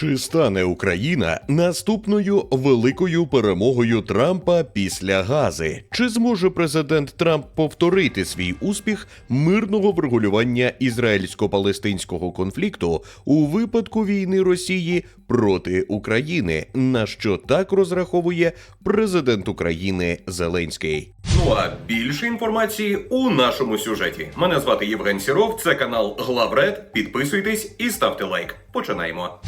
Чи стане Україна наступною великою перемогою Трампа після Гази? Чи зможе президент Трамп повторити свій успіх мирного врегулювання ізраїльсько-палестинського конфлікту у випадку війни Росії проти України? На що так розраховує президент України Зеленський? Ну а більше інформації у нашому сюжеті. Мене звати Євген Сіров. Це канал Главред. Підписуйтесь і ставте лайк. Починаємо.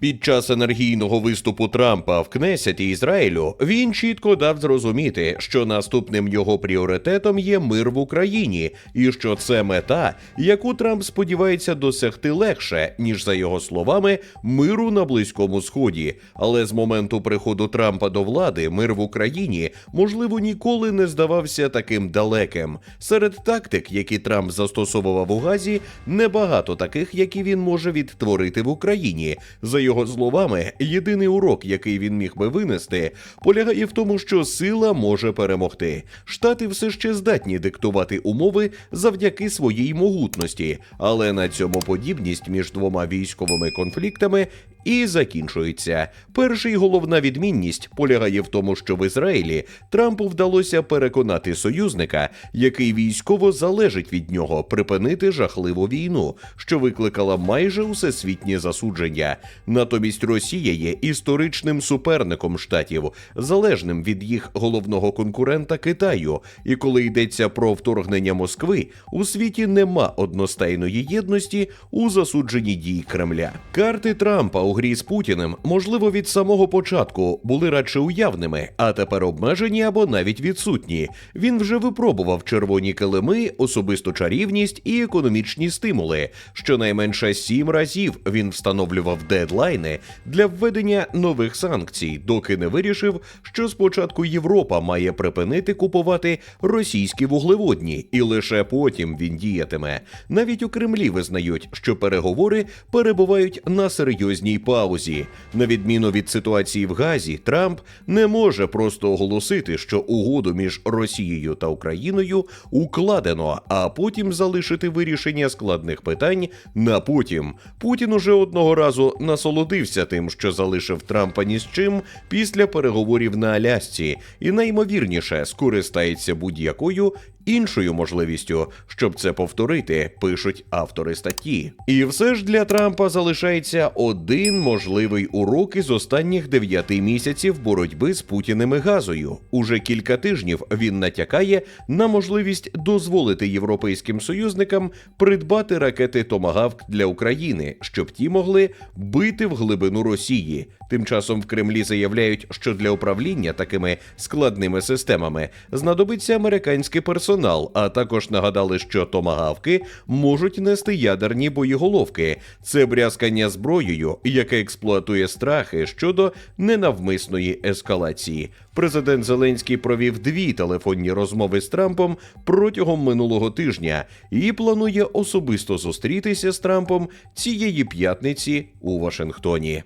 Під час енергійного виступу Трампа в Кнесеті Ізраїлю він чітко дав зрозуміти, що наступним його пріоритетом є мир в Україні, і що це мета, яку Трамп сподівається досягти легше, ніж за його словами, миру на близькому сході. Але з моменту приходу Трампа до влади мир в Україні можливо ніколи не здавався таким далеким. Серед тактик, які Трамп застосовував у Газі, небагато таких, які він може відтворити в Україні. За його словами, єдиний урок, який він міг би винести, полягає в тому, що сила може перемогти. Штати все ще здатні диктувати умови завдяки своїй могутності, але на цьому подібність між двома військовими конфліктами і закінчується. Перша і головна відмінність полягає в тому, що в Ізраїлі Трампу вдалося переконати союзника, який військово залежить від нього, припинити жахливу війну, що викликала майже усесвітнє засудження. Натомість Росія є історичним суперником штатів, залежним від їх головного конкурента Китаю. І коли йдеться про вторгнення Москви, у світі нема одностайної єдності у засудженні дій Кремля. Карти Трампа у грі з Путіним, можливо, від самого початку були радше уявними, а тепер обмежені або навіть відсутні. Він вже випробував червоні килими, особисту чарівність і економічні стимули. Щонайменше сім разів він встановлював дедлайни для введення нових санкцій, доки не вирішив, що спочатку Європа має припинити купувати російські вуглеводні, і лише потім він діятиме. Навіть у Кремлі визнають, що переговори перебувають на серйозній паузі. На відміну від ситуації в Газі, Трамп не може просто оголосити, що угоду між Росією та Україною укладено, а потім залишити вирішення складних питань на потім. Путін уже одного разу насолодився тим, що залишив Трампа ні з чим після переговорів на Алясці, і найімовірніше скористається будь-якою іншою можливістю, щоб це повторити, пишуть автори статті. І все ж для Трампа залишається один можливий урок із останніх дев'яти місяців боротьби з Путіним і газою. Уже кілька тижнів він натякає на можливість дозволити європейським союзникам придбати ракети Томагавк для України, щоб ті могли бити в глибину Росії. Тим часом в Кремлі заявляють, що для управління такими складними системами знадобиться американський персонал, а також нагадали, що томагавки можуть нести ядерні боєголовки. Це брязкання зброєю, яке експлуатує страхи щодо ненавмисної ескалації. Президент Зеленський провів дві телефонні розмови з Трампом протягом минулого тижня і планує особисто зустрітися з Трампом цієї п'ятниці у Вашингтоні.